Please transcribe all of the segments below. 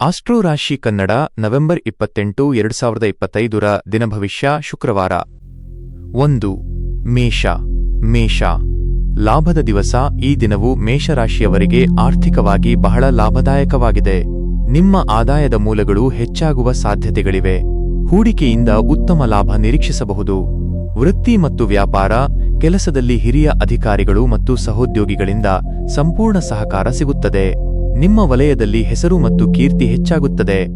Astro ರಾಶಿ Kannada, November ಇಪ್ಪತ್ತೆಂಟು, ಎರಡು ಸಾವಿರದ ಇಪ್ಪತ್ತೈದರ ದಿನಭವಿಷ್ಯ ಶುಕ್ರವಾರ. ಒಂದು, ಮೇಷ ಮೇಷ. ಲಾಭದ ದಿವಸ, ಈ ದಿನವು ಮೇಷರಾಶಿಯವರಿಗೆ ಆರ್ಥಿಕವಾಗಿ ಬಹಳ ಲಾಭದಾಯಕವಾಗಿದೆ. ನಿಮ್ಮ ಆದಾಯದ ಮೂಲಗಳು ಹೆಚ್ಚಾಗುವ ಸಾಧ್ಯತೆಗಳಿವೆ. ಹೂಡಿಕೆಯಿಂದ ಉತ್ತಮ ಲಾಭ ನಿರೀಕ್ಷಿಸಬಹುದು. ವೃತ್ತಿ ಮತ್ತು ವ್ಯಾಪಾರ, ಕೆಲಸದಲ್ಲಿ ಹಿರಿಯ ಅಧಿಕಾರಿಗಳು ಮತ್ತು ಸಹೋದ್ಯೋಗಿಗಳಿಂದ ಸಂಪೂರ್ಣ ಸಹಕಾರ ಸಿಗುತ್ತದೆ. ನಿಮ್ಮ ವಲಯದಲ್ಲಿ ಹೆಸರು ಮತ್ತು ಕೀರ್ತಿ ಹೆಚ್ಚಾಗುತ್ತದೆ.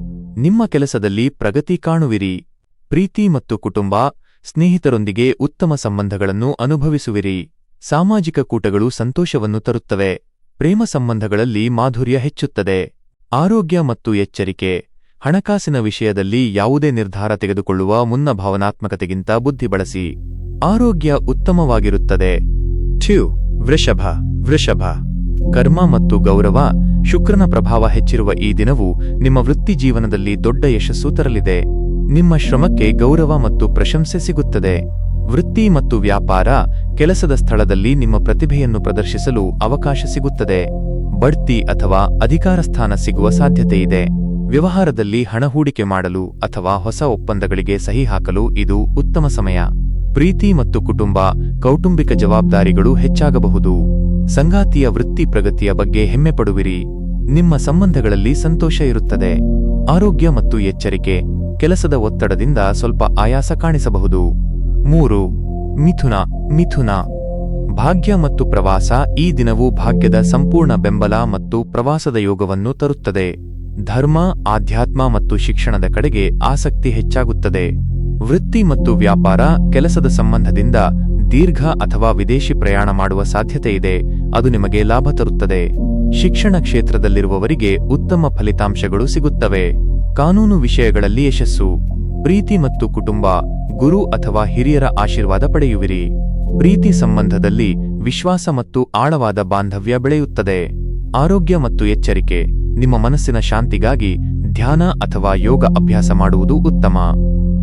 ನಿಮ್ಮ ಕೆಲಸದಲ್ಲಿ ಪ್ರಗತಿ ಕಾಣುವಿರಿ. ಪ್ರೀತಿ ಮತ್ತು ಕುಟುಂಬ, ಸ್ನೇಹಿತರೊಂದಿಗೆ ಉತ್ತಮ ಸಂಬಂಧಗಳನ್ನು ಅನುಭವಿಸುವಿರಿ. ಸಾಮಾಜಿಕ ಕೂಟಗಳು ಸಂತೋಷವನ್ನು ತರುತ್ತವೆ. ಪ್ರೇಮ ಸಂಬಂಧಗಳಲ್ಲಿ ಮಾಧುರ್ಯ ಹೆಚ್ಚುತ್ತದೆ. ಆರೋಗ್ಯ ಮತ್ತು ಎಚ್ಚರಿಕೆ, ಹಣಕಾಸಿನ ವಿಷಯದಲ್ಲಿ ಯಾವುದೇ ನಿರ್ಧಾರ ತೆಗೆದುಕೊಳ್ಳುವ ಮುನ್ನ ಭಾವನಾತ್ಮಕತೆಗಿಂತ ಬುದ್ಧಿ ಬಳಸಿ. ಆರೋಗ್ಯ ಉತ್ತಮವಾಗಿರುತ್ತದೆ. ಟ್ಯೂ ವೃಷಭ ವೃಷಭ. ಕರ್ಮ ಮತ್ತು ಗೌರವ, ಶುಕ್ರನ ಪ್ರಭಾವ ಹೆಚ್ಚಿರುವ ಈ ದಿನವು ನಿಮ್ಮ ವೃತ್ತಿ ಜೀವನದಲ್ಲಿ ದೊಡ್ಡ ಯಶಸ್ಸು ತರಲಿದೆ. ನಿಮ್ಮ ಶ್ರಮಕ್ಕೆ ಗೌರವ ಮತ್ತು ಪ್ರಶಂಸೆ ಸಿಗುತ್ತದೆ. ವೃತ್ತಿ ಮತ್ತು ವ್ಯಾಪಾರ, ಕೆಲಸದ ಸ್ಥಳದಲ್ಲಿ ನಿಮ್ಮ ಪ್ರತಿಭೆಯನ್ನು ಪ್ರದರ್ಶಿಸಲು ಅವಕಾಶ ಸಿಗುತ್ತದೆ. ಬಡ್ತಿ ಅಥವಾ ಅಧಿಕಾರ ಸ್ಥಾನ ಸಿಗುವ ಸಾಧ್ಯತೆಯಿದೆ ವ್ಯವಹಾರದಲ್ಲಿ ಹಣ ಹೂಡಿಕೆ ಮಾಡಲು ಅಥವಾ ಹೊಸ ಒಪ್ಪಂದಗಳಿಗೆ ಸಹಿ ಹಾಕಲು ಇದು ಉತ್ತಮ ಸಮಯ. ಪ್ರೀತಿ ಮತ್ತು ಕುಟುಂಬ, ಕೌಟುಂಬಿಕ ಜವಾಬ್ದಾರಿಗಳು ಹೆಚ್ಚಾಗಬಹುದು. ಸಂಗಾತಿಯ ವೃತ್ತಿ ಪ್ರಗತಿಯ ಬಗ್ಗೆ ಹೆಮ್ಮೆ ಪಡುವಿರಿ. ನಿಮ್ಮ ಸಂಬಂಧಗಳಲ್ಲಿ ಸಂತೋಷ ಇರುತ್ತದೆ. ಆರೋಗ್ಯ ಮತ್ತು ಎಚ್ಚರಿಕೆ, ಕೆಲಸದ ಒತ್ತಡದಿಂದ ಸ್ವಲ್ಪ ಆಯಾಸ ಕಾಣಿಸಬಹುದು. ಮೂರು, ಮಿಥುನ ಮಿಥುನ. ಭಾಗ್ಯ ಮತ್ತು ಪ್ರವಾಸ ಈ ದಿನವು ಭಾಗ್ಯದ ಸಂಪೂರ್ಣ ಬೆಂಬಲ ಮತ್ತು ಪ್ರವಾಸದ ಯೋಗವನ್ನು ತರುತ್ತದೆ. ಧರ್ಮ, ಆಧ್ಯಾತ್ಮ ಮತ್ತು ಶಿಕ್ಷಣದ ಕಡೆಗೆ ಆಸಕ್ತಿ ಹೆಚ್ಚಾಗುತ್ತದೆ. ವೃತ್ತಿ ಮತ್ತು ವ್ಯಾಪಾರ, ಕೆಲಸದ ಸಂಬಂಧದಿಂದ ದೀರ್ಘ ಅಥವಾ ವಿದೇಶಿ ಪ್ರಯಾಣ ಮಾಡುವ ಸಾಧ್ಯತೆ ಇದೆ. ಅದು ನಿಮಗೆ ಲಾಭ ತರುತ್ತದೆ. ಶಿಕ್ಷಣ ಕ್ಷೇತ್ರದಲ್ಲಿರುವವರಿಗೆ ಉತ್ತಮ ಫಲಿತಾಂಶಗಳು ಸಿಗುತ್ತವೆ. ಕಾನೂನು ವಿಷಯಗಳಲ್ಲಿ ಯಶಸ್ಸು. ಪ್ರೀತಿ ಮತ್ತು ಕುಟುಂಬ, ಗುರು ಅಥವಾ ಹಿರಿಯರ ಆಶೀರ್ವಾದ ಪಡೆಯುವಿರಿ. ಪ್ರೀತಿ ಸಂಬಂಧದಲ್ಲಿ ವಿಶ್ವಾಸ ಮತ್ತು ಆಳವಾದ ಬಾಂಧವ್ಯ ಬೆಳೆಯುತ್ತದೆ. ಆರೋಗ್ಯ ಮತ್ತು ಎಚ್ಚರಿಕೆ. ನಿಮ್ಮ ಮನಸ್ಸಿನ ಶಾಂತಿಗಾಗಿ ಧ್ಯಾನ ಅಥವಾ ಯೋಗ ಅಭ್ಯಾಸ ಮಾಡುವುದು ಉತ್ತಮ.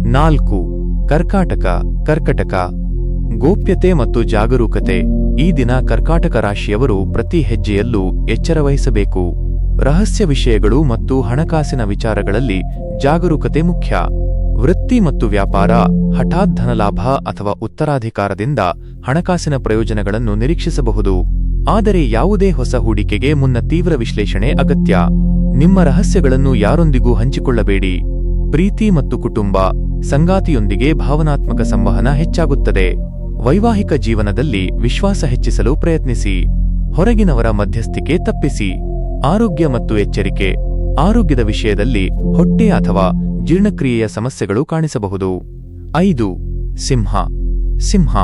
ನಾಲ್ಕು, ಕರ್ಕಾಟಕ, ಕರ್ಕಟಕ. ಗೋಪ್ಯತೆ ಮತ್ತು ಜಾಗರೂಕತೆ. ಈ ದಿನ ಕರ್ಕಾಟಕ ರಾಶಿಯವರು ಪ್ರತಿ ಹೆಜ್ಜೆಯಲ್ಲೂ ಎಚ್ಚರವಹಿಸಬೇಕು. ರಹಸ್ಯ ವಿಷಯಗಳು ಮತ್ತು ಹಣಕಾಸಿನ ವಿಚಾರಗಳಲ್ಲಿ ಜಾಗರೂಕತೆ ಮುಖ್ಯ. ವೃತ್ತಿ ಮತ್ತು ವ್ಯಾಪಾರ, ಹಠಾತ್ ಧನಲಾಭ ಅಥವಾ ಉತ್ತರಾಧಿಕಾರದಿಂದ ಹಣಕಾಸಿನ ಪ್ರಯೋಜನಗಳನ್ನು ನಿರೀಕ್ಷಿಸಬಹುದು. ಆದರೆ ಯಾವುದೇ ಹೊಸ ಹೂಡಿಕೆಗೆ ಮುನ್ನ ತೀವ್ರ ವಿಶ್ಲೇಷಣೆ ಅಗತ್ಯ. ನಿಮ್ಮ ರಹಸ್ಯಗಳನ್ನು ಯಾರೊಂದಿಗೂ ಹಂಚಿಕೊಳ್ಳಬೇಡಿ. ಪ್ರೀತಿ ಮತ್ತು ಕುಟುಂಬ ಸಂಗಾತಿಯೊಂದಿಗೆ ಭಾವನಾತ್ಮಕ ಸಂವಹನ ಹೆಚ್ಚಾಗುತ್ತದೆ. ವೈವಾಹಿಕ ಜೀವನದಲ್ಲಿ ವಿಶ್ವಾಸ ಹೆಚ್ಚಿಸಲು ಪ್ರಯತ್ನಿಸಿ. ಹೊರಗಿನವರ ಮಧ್ಯಸ್ಥಿಕೆ ತಪ್ಪಿಸಿ. ಆರೋಗ್ಯ ಮತ್ತು ಎಚ್ಚರಿಕೆ ಆರೋಗ್ಯದ ವಿಷಯದಲ್ಲಿ ಹೊಟ್ಟೆ ಅಥವಾ ಜೀರ್ಣಕ್ರಿಯೆಯ ಸಮಸ್ಯೆಗಳು ಕಾಣಿಸಬಹುದು. ಐದು, ಸಿಂಹ. ಸಿಂಹ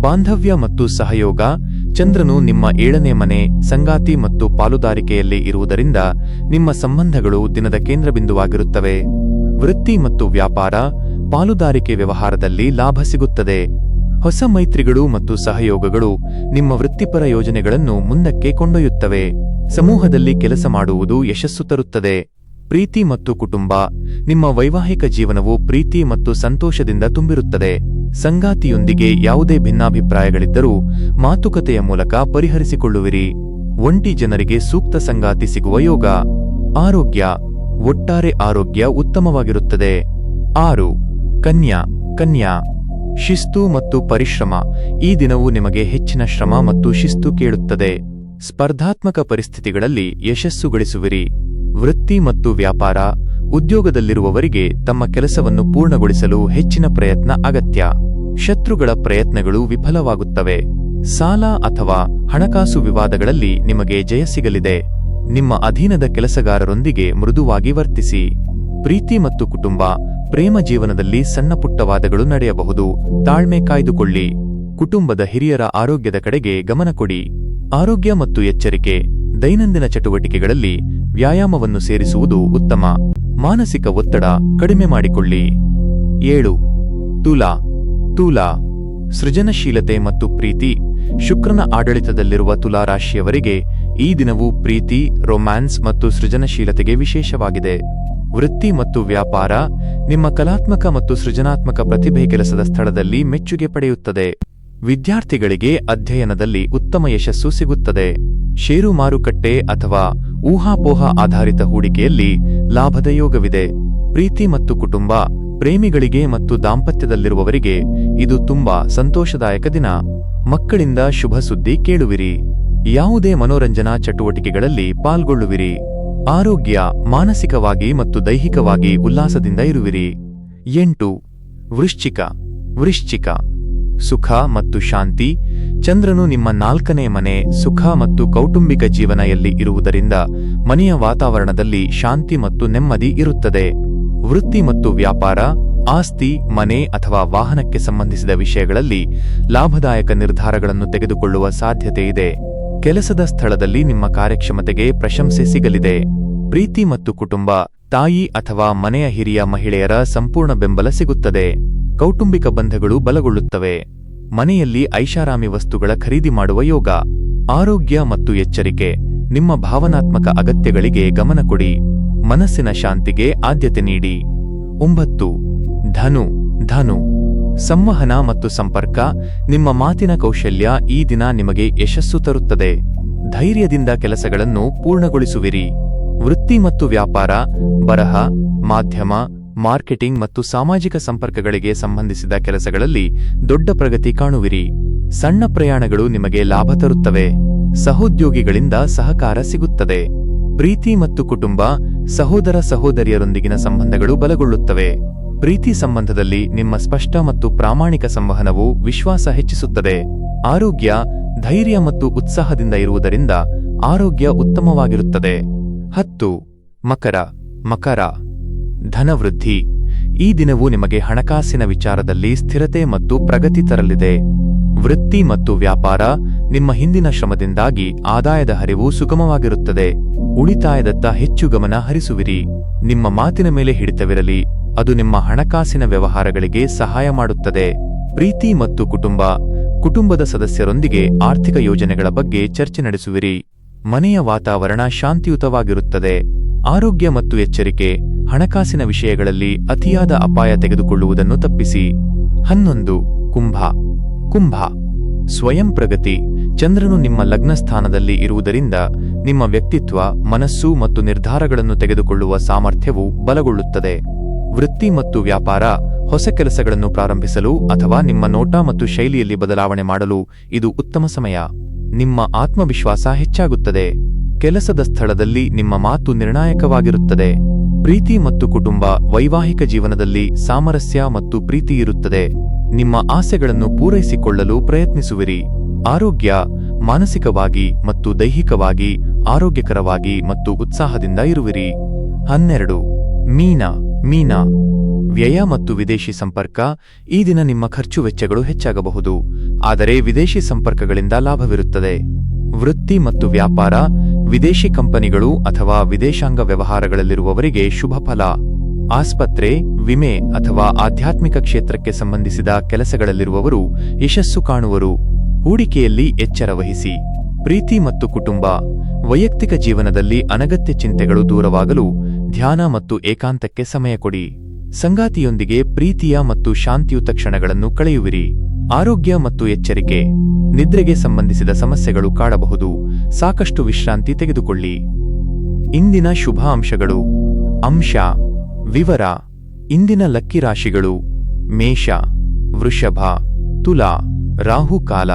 ಬಾಂಧವ್ಯ ಮತ್ತು ಸಹಯೋಗ, ಚಂದ್ರನು ನಿಮ್ಮ ಏಳನೇ ಮನೆ, ಸಂಗಾತಿ ಮತ್ತು ಪಾಲುದಾರಿಕೆಯಲ್ಲಿ ಇರುವುದರಿಂದ ನಿಮ್ಮ ಸಂಬಂಧಗಳು ದಿನದ ಕೇಂದ್ರಬಿಂದುವಾಗಿರುತ್ತವೆ. ವೃತ್ತಿ ಮತ್ತು ವ್ಯಾಪಾರ, ಪಾಲುದಾರಿಕೆ ವ್ಯವಹಾರದಲ್ಲಿ ಲಾಭ ಸಿಗುತ್ತದೆ. ಹೊಸ ಮೈತ್ರಿಗಳು ಮತ್ತು ಸಹಯೋಗಗಳು ನಿಮ್ಮ ವೃತ್ತಿಪರ ಯೋಜನೆಗಳನ್ನು ಮುಂದಕ್ಕೆ ಕೊಂಡೊಯ್ಯುತ್ತವೆ. ಸಮೂಹದಲ್ಲಿ ಕೆಲಸ ಮಾಡುವುದು ಯಶಸ್ಸು ತರುತ್ತದೆ. ಪ್ರೀತಿ ಮತ್ತು ಕುಟುಂಬ, ನಿಮ್ಮ ವೈವಾಹಿಕ ಜೀವನವು ಪ್ರೀತಿ ಮತ್ತು ಸಂತೋಷದಿಂದ ತುಂಬಿರುತ್ತದೆ. ಸಂಗಾತಿಯೊಂದಿಗೆ ಯಾವುದೇ ಭಿನ್ನಾಭಿಪ್ರಾಯಗಳಿದ್ದರೂ ಮಾತುಕತೆಯ ಮೂಲಕ ಪರಿಹರಿಸಿಕೊಳ್ಳುವಿರಿ. ಒಂಟಿ ಜನರಿಗೆ ಸೂಕ್ತ ಸಂಗಾತಿ ಸಿಗುವ ಯೋಗ. ಆರೋಗ್ಯ, ಒಟ್ಟಾರೆ ಆರೋಗ್ಯ ಉತ್ತಮವಾಗಿರುತ್ತದೆ. ಆರು, ಕನ್ಯಾ ಕನ್ಯಾ. ಶಿಸ್ತು ಮತ್ತು ಪರಿಶ್ರಮ, ಈ ದಿನವು ನಿಮಗೆ ಹೆಚ್ಚಿನ ಶ್ರಮ ಮತ್ತು ಶಿಸ್ತು ಕೇಳುತ್ತದೆ. ಸ್ಪರ್ಧಾತ್ಮಕ ಪರಿಸ್ಥಿತಿಗಳಲ್ಲಿ ಯಶಸ್ಸು ಗಳಿಸುವಿರಿ. ವೃತ್ತಿ ಮತ್ತು ವ್ಯಾಪಾರ ಉದ್ಯೋಗದಲ್ಲಿರುವವರಿಗೆ ತಮ್ಮ ಕೆಲಸವನ್ನು ಪೂರ್ಣಗೊಳಿಸಲು ಹೆಚ್ಚಿನ ಪ್ರಯತ್ನ ಅಗತ್ಯ. ಶತ್ರುಗಳ ಪ್ರಯತ್ನಗಳು ವಿಫಲವಾಗುತ್ತವೆ. ಸಾಲ ಅಥವಾ ಹಣಕಾಸು ವಿವಾದಗಳಲ್ಲಿ ನಿಮಗೆ ಜಯ ಸಿಗಲಿದೆ. ನಿಮ್ಮ ಅಧೀನದ ಕೆಲಸಗಾರರೊಂದಿಗೆ ಮೃದುವಾಗಿ ವರ್ತಿಸಿ. ಪ್ರೀತಿ ಮತ್ತು ಕುಟುಂಬ, ಪ್ರೇಮ ಜೀವನದಲ್ಲಿ ಸಣ್ಣ ಪುಟ್ಟ ವಾದಗಳು ನಡೆಯಬಹುದು. ತಾಳ್ಮೆ ಕಾಯ್ದುಕೊಳ್ಳಿ. ಕುಟುಂಬದ ಹಿರಿಯರ ಆರೋಗ್ಯದ ಕಡೆಗೆ ಗಮನ ಕೊಡಿ. ಆರೋಗ್ಯ ಮತ್ತು ಎಚ್ಚರಿಕೆ. ದೈನಂದಿನ ಚಟುವಟಿಕೆಗಳಲ್ಲಿ ವ್ಯಾಯಾಮವನ್ನು ಸೇರಿಸುವುದು ಉತ್ತಮ. ಮಾನಸಿಕ ಒತ್ತಡ ಕಡಿಮೆ ಮಾಡಿಕೊಳ್ಳಿ. ಏಳು. ತುಲಾ. ತುಲಾ. ಸೃಜನಶೀಲತೆ ಮತ್ತು ಪ್ರೀತಿ. ಶುಕ್ರನ ಆಡಳಿತದಲ್ಲಿರುವ ತುಲಾ ರಾಶಿಯವರಿಗೆ ಈ ದಿನವು ಪ್ರೀತಿ, ರೊಮ್ಯಾನ್ಸ್ ಮತ್ತು ಸೃಜನಶೀಲತೆಗೆ ವಿಶೇಷವಾಗಿದೆ. ವೃತ್ತಿ ಮತ್ತು ವ್ಯಾಪಾರ ನಿಮ್ಮ ಕಲಾತ್ಮಕ ಮತ್ತು ಸೃಜನಾತ್ಮಕ ಪ್ರತಿಭೆ ಕೆಲಸದ ಸ್ಥಳದಲ್ಲಿ ಮೆಚ್ಚುಗೆ ಪಡೆಯುತ್ತದೆ. ವಿದ್ಯಾರ್ಥಿಗಳಿಗೆ ಅಧ್ಯಯನದಲ್ಲಿ ಉತ್ತಮ ಯಶಸ್ಸು ಸಿಗುತ್ತದೆ. ಷೇರು ಮಾರುಕಟ್ಟೆ ಅಥವಾ ಊಹಾಪೋಹ ಆಧಾರಿತ ಹೂಡಿಕೆಯಲ್ಲಿ ಲಾಭದ ಯೋಗವಿದೆ. ಪ್ರೀತಿ ಮತ್ತು ಕುಟುಂಬ, ಪ್ರೇಮಿಗಳಿಗೆ ಮತ್ತು ದಾಂಪತ್ಯದಲ್ಲಿರುವವರಿಗೆ ಇದು ತುಂಬಾ ಸಂತೋಷದಾಯಕ ದಿನ. ಮಕ್ಕಳಿಂದ ಶುಭ ಸುದ್ದಿ ಕೇಳುವಿರಿ. ಯಾವುದೇ ಮನೋರಂಜನಾ ಚಟುವಟಿಕೆಗಳಲ್ಲಿ ಪಾಲ್ಗೊಳ್ಳುವಿರಿ. ಆರೋಗ್ಯ, ಮಾನಸಿಕವಾಗಿ ಮತ್ತು ದೈಹಿಕವಾಗಿ ಉಲ್ಲಾಸದಿಂದ ಇರುವಿರಿ. ಎಂಟು, ವೃಶ್ಚಿಕ ವೃಶ್ಚಿಕ. ಸುಖ ಮತ್ತು ಶಾಂತಿ, ಚಂದ್ರನು ನಿಮ್ಮ ನಾಲ್ಕನೇ ಮನೆ, ಸುಖ ಮತ್ತು ಕೌಟುಂಬಿಕ ಜೀವನದಲ್ಲಿ ಇರುವುದರಿಂದ ಮನೆಯ ವಾತಾವರಣದಲ್ಲಿ ಶಾಂತಿ ಮತ್ತು ನೆಮ್ಮದಿ ಇರುತ್ತದೆ. ವೃತ್ತಿ ಮತ್ತು ವ್ಯಾಪಾರ, ಆಸ್ತಿ, ಮನೆ ಅಥವಾ ವಾಹನಕ್ಕೆ ಸಂಬಂಧಿಸಿದ ವಿಷಯಗಳಲ್ಲಿ ಲಾಭದಾಯಕ ನಿರ್ಧಾರಗಳನ್ನು ತೆಗೆದುಕೊಳ್ಳುವ ಸಾಧ್ಯತೆ ಇದೆ. ಕೆಲಸದ ಸ್ಥಳದಲ್ಲಿ ನಿಮ್ಮ ಕಾರ್ಯಕ್ಷಮತೆಗೆ ಪ್ರಶಂಸೆ ಸಿಗಲಿದೆ. ಪ್ರೀತಿ ಮತ್ತು ಕುಟುಂಬ, ತಾಯಿ ಅಥವಾ ಮನೆಯ ಹಿರಿಯ ಮಹಿಳೆಯರ ಸಂಪೂರ್ಣ ಬೆಂಬಲ ಸಿಗುತ್ತದೆ. ಕೌಟುಂಬಿಕ ಬಂಧಗಳು ಬಲಗೊಳ್ಳುತ್ತವೆ. ಮನೆಯಲ್ಲಿ ಐಷಾರಾಮಿ ವಸ್ತುಗಳ ಖರೀದಿ ಮಾಡುವ ಯೋಗ, ಆರೋಗ್ಯ ಮತ್ತು ಎಚ್ಚರಿಕೆ, ನಿಮ್ಮ ಭಾವನಾತ್ಮಕ ಅಗತ್ಯಗಳಿಗೆ ಗಮನ ಕೊಡಿ. ಮನಸ್ಸಿನ ಶಾಂತಿಗೆ ಆದ್ಯತೆ ನೀಡಿ. ಒಂಬತ್ತು, ಧನು ಧನು. ಸಂವಹನ ಮತ್ತು ಸಂಪರ್ಕ ನಿಮ್ಮ ಮಾತಿನ ಕೌಶಲ್ಯ ಈ ದಿನ ನಿಮಗೆ ಯಶಸ್ಸು ತರುತ್ತದೆ. ಧೈರ್ಯದಿಂದ ಕೆಲಸಗಳನ್ನು ಪೂರ್ಣಗೊಳಿಸುವಿರಿ. ವೃತ್ತಿ ಮತ್ತು ವ್ಯಾಪಾರ, ಬರಹ, ಮಾಧ್ಯಮ ಮಾರ್ಕೆಟಿಂಗ್ ಮತ್ತು ಸಾಮಾಜಿಕ ಸಂಪರ್ಕಗಳಿಗೆ ಸಂಬಂಧಿಸಿದ ಕೆಲಸಗಳಲ್ಲಿ ದೊಡ್ಡ ಪ್ರಗತಿ ಕಾಣುವಿರಿ. ಸಣ್ಣ ಪ್ರಯಾಣಗಳು ನಿಮಗೆ ಲಾಭ ತರುತ್ತವೆ. ಸಹೋದ್ಯೋಗಿಗಳಿಂದ ಸಹಕಾರ ಸಿಗುತ್ತದೆ. ಪ್ರೀತಿ ಮತ್ತು ಕುಟುಂಬ, ಸಹೋದರ ಸಹೋದರಿಯರೊಂದಿಗಿನ ಸಂಬಂಧಗಳು ಬಲಗೊಳ್ಳುತ್ತವೆ. ಪ್ರೀತಿ ಸಂಬಂಧದಲ್ಲಿ ನಿಮ್ಮ ಸ್ಪಷ್ಟ ಮತ್ತು ಪ್ರಾಮಾಣಿಕ ಸಂವಹನವು ವಿಶ್ವಾಸ ಹೆಚ್ಚಿಸುತ್ತದೆ. ಆರೋಗ್ಯ, ಧೈರ್ಯ ಮತ್ತು ಉತ್ಸಾಹದಿಂದ ಇರುವುದರಿಂದ ಆರೋಗ್ಯ ಉತ್ತಮವಾಗಿರುತ್ತದೆ. ಹತ್ತು. ಮಕರ. ಮಕರ. ಧನವೃದ್ಧಿ. ಈ ದಿನವು ನಿಮಗೆ ಹಣಕಾಸಿನ ವಿಚಾರದಲ್ಲಿ ಸ್ಥಿರತೆ ಮತ್ತು ಪ್ರಗತಿ ತರಲಿದೆ. ವೃತ್ತಿ ಮತ್ತು ವ್ಯಾಪಾರ ನಿಮ್ಮ ಹಿಂದಿನ ಶ್ರಮದಿಂದಾಗಿ ಆದಾಯದ ಹರಿವು ಸುಗಮವಾಗಿರುತ್ತದೆ. ಉಳಿತಾಯದತ್ತ ಹೆಚ್ಚು ಗಮನ ಹರಿಸುವಿರಿ. ನಿಮ್ಮ ಮಾತಿನ ಮೇಲೆ ಹಿಡಿತವಿರಲಿ. ಅದು ನಿಮ್ಮ ಹಣಕಾಸಿನ ವ್ಯವಹಾರಗಳಿಗೆ ಸಹಾಯ ಮಾಡುತ್ತದೆ. ಪ್ರೀತಿ ಮತ್ತು ಕುಟುಂಬ. ಕುಟುಂಬದ ಸದಸ್ಯರೊಂದಿಗೆ ಆರ್ಥಿಕ ಯೋಜನೆಗಳ ಬಗ್ಗೆ ಚರ್ಚೆ ನಡೆಸುವಿರಿ. ಮನೆಯ ವಾತಾವರಣ ಶಾಂತಿಯುತವಾಗಿರುತ್ತದೆ. ಆರೋಗ್ಯ ಮತ್ತು ಎಚ್ಚರಿಕೆ, ಹಣಕಾಸಿನ ವಿಷಯಗಳಲ್ಲಿ ಅತಿಯಾದ ಅಪಾಯ ತೆಗೆದುಕೊಳ್ಳುವುದನ್ನು ತಪ್ಪಿಸಿ. ಹನ್ನೊಂದು, ಕುಂಭ. ಕುಂಭ. ಸ್ವಯಂ ಪ್ರಗತಿ. ಚಂದ್ರನು ನಿಮ್ಮ ಲಗ್ನ ಸ್ಥಾನದಲ್ಲಿ ಇರುವುದರಿಂದ ನಿಮ್ಮ ವ್ಯಕ್ತಿತ್ವ, ಮನಸ್ಸು ಮತ್ತು ನಿರ್ಧಾರಗಳನ್ನು ತೆಗೆದುಕೊಳ್ಳುವ ಸಾಮರ್ಥ್ಯವು ಬಲಗೊಳ್ಳುತ್ತದೆ. ವೃತ್ತಿ ಮತ್ತು ವ್ಯಾಪಾರ, ಹೊಸ ಕೆಲಸಗಳನ್ನು ಪ್ರಾರಂಭಿಸಲು ಅಥವಾ ನಿಮ್ಮ ನೋಟ ಮತ್ತು ಶೈಲಿಯಲ್ಲಿ ಬದಲಾವಣೆ ಮಾಡಲು ಇದು ಉತ್ತಮ ಸಮಯ. ನಿಮ್ಮ ಆತ್ಮವಿಶ್ವಾಸ ಹೆಚ್ಚಾಗುತ್ತದೆ. ಕೆಲಸದ ಸ್ಥಳದಲ್ಲಿ ನಿಮ್ಮ ಮಾತು ನಿರ್ಣಾಯಕವಾಗಿರುತ್ತದೆ. ಪ್ರೀತಿ ಮತ್ತು ಕುಟುಂಬ ವೈವಾಹಿಕ ಜೀವನದಲ್ಲಿ ಸಾಮರಸ್ಯ ಮತ್ತು ಪ್ರೀತಿ ಇರುತ್ತದೆ. ನಿಮ್ಮ ಆಸೆಗಳನ್ನು ಪೂರೈಸಿಕೊಳ್ಳಲು ಪ್ರಯತ್ನಿಸುವಿರಿ. ಆರೋಗ್ಯ, ಮಾನಸಿಕವಾಗಿ ಮತ್ತು ದೈಹಿಕವಾಗಿ, ಆರೋಗ್ಯಕರವಾಗಿ ಮತ್ತು ಉತ್ಸಾಹದಿಂದ ಇರುವಿರಿ. ಹನ್ನೆರಡು, ಮೀನ ಮೀನ. ವ್ಯಯ ಮತ್ತು ವಿದೇಶಿ ಸಂಪರ್ಕ, ಈ ದಿನ ನಿಮ್ಮ ಖರ್ಚು ವೆಚ್ಚಗಳು ಹೆಚ್ಚಾಗಬಹುದು. ಆದರೆ ವಿದೇಶಿ ಸಂಪರ್ಕಗಳಿಂದ ಲಾಭವಿರುತ್ತದೆ. ವೃತ್ತಿ ಮತ್ತು ವ್ಯಾಪಾರ ವಿದೇಶಿ ಕಂಪನಿಗಳು ಅಥವಾ ವಿದೇಶಾಂಗ ವ್ಯವಹಾರಗಳಲ್ಲಿರುವವರಿಗೆ ಶುಭ ಫಲ ಆಸ್ಪತ್ರೆ, ವಿಮೆ ಅಥವಾ ಆಧ್ಯಾತ್ಮಿಕ ಕ್ಷೇತ್ರಕ್ಕೆ ಸಂಬಂಧಿಸಿದ ಕೆಲಸಗಳಲ್ಲಿರುವವರು ಯಶಸ್ಸು ಕಾಣುವರು. ಹೂಡಿಕೆಯಲ್ಲಿ ಎಚ್ಚರ ವಹಿಸಿ. ಪ್ರೀತಿ ಮತ್ತು ಕುಟುಂಬ, ವೈಯಕ್ತಿಕ ಜೀವನದಲ್ಲಿ ಅನಗತ್ಯ ಚಿಂತೆಗಳು ದೂರವಾಗಲು ಧ್ಯಾನ ಮತ್ತು ಏಕಾಂತಕ್ಕೆ ಸಮಯ ಕೊಡಿ. ಸಂಗಾತಿಯೊಂದಿಗೆ ಪ್ರೀತಿಯ ಮತ್ತು ಶಾಂತಿಯುತ ಕ್ಷಣಗಳನ್ನು ಕಳೆಯುವಿರಿ. ಆರೋಗ್ಯ ಮತ್ತು ಎಚ್ಚರಿಕೆ, ನಿದ್ರೆಗೆ ಸಂಬಂಧಿಸಿದ ಸಮಸ್ಯೆಗಳು ಕಾಡಬಹುದು. ಸಾಕಷ್ಟು ವಿಶ್ರಾಂತಿ ತೆಗೆದುಕೊಳ್ಳಿ. ಇಂದಿನ ಶುಭ ಅಂಶಗಳು, ಅಂಶ, ವಿವರ, ಇಂದಿನ ಲಕ್ಕಿ ರಾಶಿಗಳು, ಮೇಷ, ವೃಷಭ, ತುಲಾ ರಾಹುಕಾಲ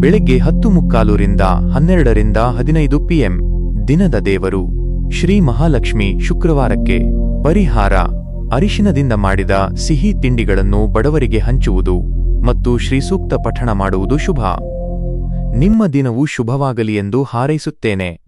ಬೆಳಗ್ಗೆ ಹತ್ತು ಮುಕ್ಕಾಲುರಿಂದ ಹನ್ನೆರಡರಿಂದ ಹದಿನೈದು ಪಿಎಂ, ದಿನದ ದೇವರು, ಶ್ರೀ ಮಹಾಲಕ್ಷ್ಮಿ ಶುಕ್ರವಾರಕ್ಕೆ, ಪರಿಹಾರ, ಅರಿಶಿನದಿಂದ ಮಾಡಿದ ಸಿಹಿ ತಿಂಡಿಗಳನ್ನು ಬಡವರಿಗೆ ಹಂಚುವುದು. ಮತ್ತು ಶ್ರೀಸೂಕ್ತ ಪಠಣ ಮಾಡುವುದು ಶುಭ. ನಿಮ್ಮ ದಿನವು ಶುಭವಾಗಲಿ ಎಂದು ಹಾರೈಸುತ್ತೇನೆ.